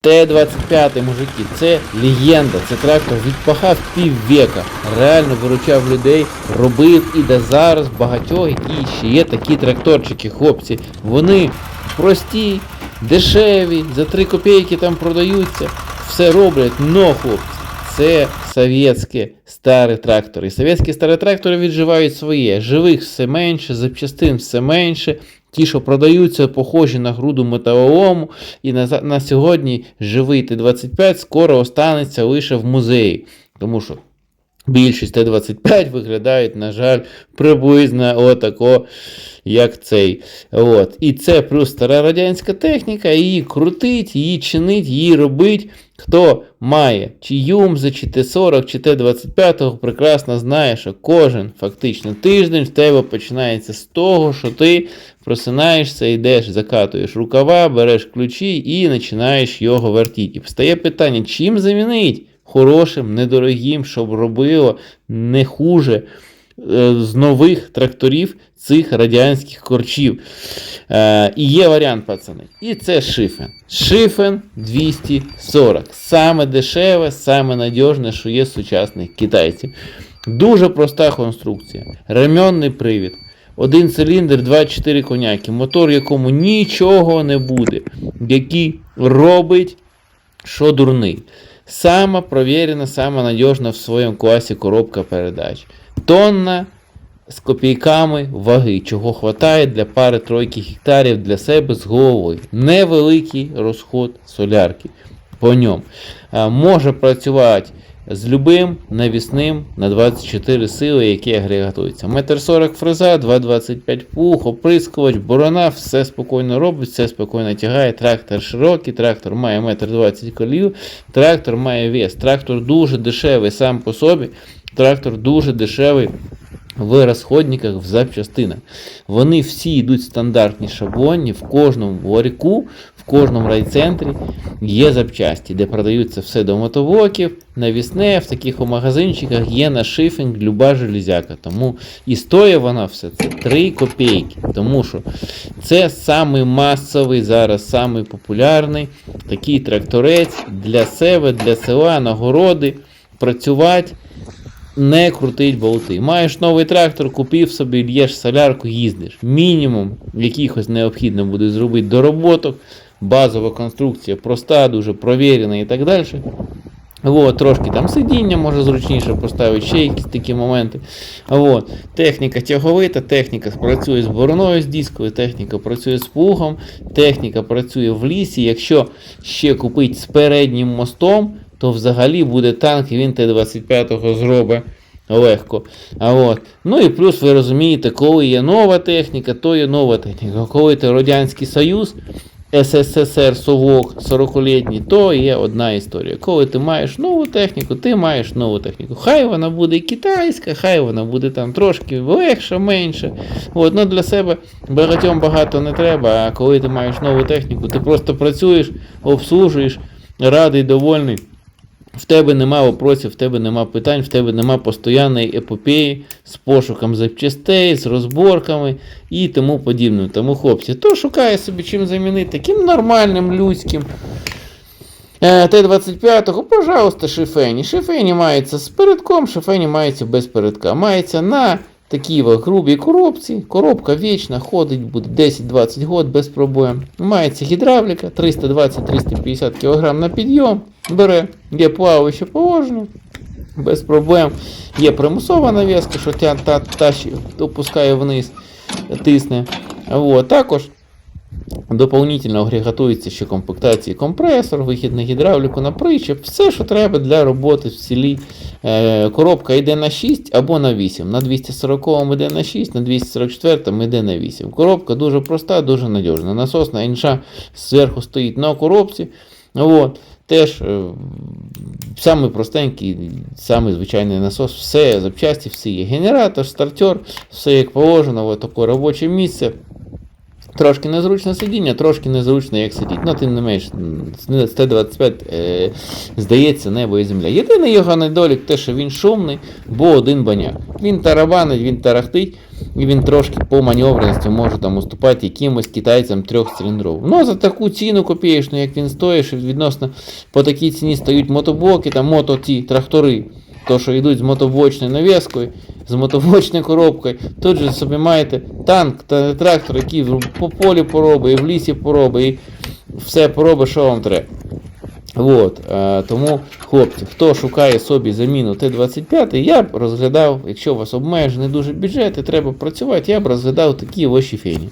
Т-25, мужики, це легенда, це трактор відпахав піввека, реально виручав людей, робив і до зараз багатьох, які ще є такі тракторчики, хлопці. Вони прості, дешеві, за 3 копійки там продаються, все роблять, но хлопці. Це совєтські старі трактори. І совєтські старі трактори відживають своє. Живих все менше, запчастин все менше. Ті, що продаються, похожі на груду металолому. І на, на сьогодні живий Т-25 скоро останеться лише в музеї. Тому що більшість Т-25 виглядають, на жаль, приблизно отако, як цей. От. І це плюс стара радянська техніка, її крутить, її чинить, її робить. Хто має чи Юмзи, чи Т-40, чи Т-25, прекрасно знає, що кожен фактично тиждень в тебе починається з того, що ти просинаєшся, йдеш, закатуєш рукава, береш ключі і починаєш його вертіти. Встає питання, чим замінить хорошим, недорогим, щоб робило не хуже е, з нових тракторів цих радянських корчів. Е, і є варіант, пацани. І це шифен. Шифен 240. Саме дешеве, саме надіжне, що є сучасних китайців. Дуже проста конструкція. Ремонний привід. Один циліндр, 24 коняки, мотор, якому нічого не буде, який робить, що дурний. Сама провірена, сама надіжна в своєму класі коробка передач. Тонна з копійками ваги, чого хватає для пари тройки гектарів для себе з головою. Невеликий розход солярки по ньому. Може працювати з любим навісним на 24 сили, які агрегатуються. 1,40 м фреза, 2,25 пух, оприскувач, борона, все спокійно робить, все спокійно тягає. Трактор широкий, трактор має 1,20 м колів, трактор має вес. Трактор дуже дешевий сам по собі. Трактор дуже дешевий в розходниках, в запчастинах. Вони всі йдуть стандартні шаблонні, в кожному ларіку, в кожному райцентрі є запчасті, де продаються все до мотоблоків, навісне, в таких магазинчиках є на шифінг люба железяка. Тому і стоїть вона все це 3 копійки. Тому що це самий масовий зараз, самий популярний такий тракторець для себе, для села, нагороди, працювати не крутить болти. Маєш новий трактор, купив собі, л'єш солярку, їздиш. Мінімум якихось необхідно буде зробити дороботок. Базова конструкція проста, дуже провірена і так далі. От, трошки там сидіння може зручніше поставити, ще якісь такі моменти. От, техніка тяговита, техніка працює з бороною, з дисковою, техніка працює з плугом, техніка працює в лісі. Якщо ще купити з переднім мостом, то взагалі буде танк, і він Т-25 зробить легко. А от. Ну і плюс ви розумієте, коли є нова техніка, то є нова техніка. Коли це Радянський Союз, СССР Совок 40-літній, то є одна історія. Коли ти маєш нову техніку, ти маєш нову техніку. Хай вона буде китайська, хай вона буде там трошки легша, менше. От, ну для себе багатьом багато не треба, а коли ти маєш нову техніку, ти просто працюєш, обслужуєш, радий, довольний. В тебе нема вопросів, в тебе нема питань, в тебе нема постоянної епопеї з пошуком запчастей, з розборками і тому подібне. Тому, хлопці, то шукає собі чим замінити таким нормальним людським. Е, Т-25, пожалуйста, шифені. Шифені мається з передком, шифені мається без передка. Мається на такій грубій коробці. Коробка вічна, ходить буде 10-20 год без проблем. Мається гідравліка 320-350 кг на підйом. Бере, є плаваюче положення. Без проблем. Є примусова нав'язка, що тя, та, та, опускає вниз, тисне. От, також Доповнительно агрегатується ще комплектації компресор, вихід на гідравліку на причеп, все, що треба для роботи в селі. Е, коробка йде на 6 або на 8. На 240 йде на 6, на 244 йде на 8. Коробка дуже проста, дуже надіжна. Насосна інша зверху стоїть на коробці. От. Теж е, самий простенький, самий звичайний насос, все запчасті, все є. Генератор, стартер, все як положено, от таке робоче місце. Трошки незручне сидіння, трошки незручно як сидіти. Ну, тим не менш, з Т-25 е, здається небо і земля. Єдиний його недолік те, що він шумний, бо один баняк. Він тарабанить, він тарахтить. І він трошки по маневреності може там уступати якимось китайцям трьохциліндровим. Ну, за таку ціну копієчну, як він стоїть, відносно по такій ціні стають мотоблоки, там мото ті трактори, то що йдуть з мотоблочною навіскою, з мотоблочною коробкою. Тут же собі маєте танк та трактор, який по полі поробить, і в лісі поробить, і все поробить, що вам треба. От, е, тому, хлопці, хто шукає собі заміну Т-25, я б розглядав, якщо у вас обмежений дуже бюджет і треба працювати, я б розглядав такі ось фені.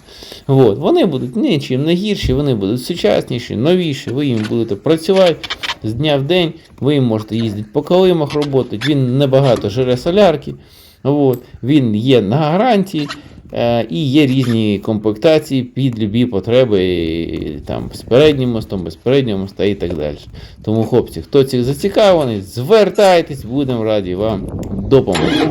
От, вони будуть нічим не гірші, вони будуть сучасніші, новіші, ви їм будете працювати з дня в день, ви їм можете їздити по калимах роботи, він небагато жере солярки, от, він є на гарантії. Е, І є різні комплектації під любі потреби, там, з переднім мостом, без переднього моста і так далі. Тому, хлопці, хто цих зацікавлений, звертайтесь, будемо раді вам допомогти.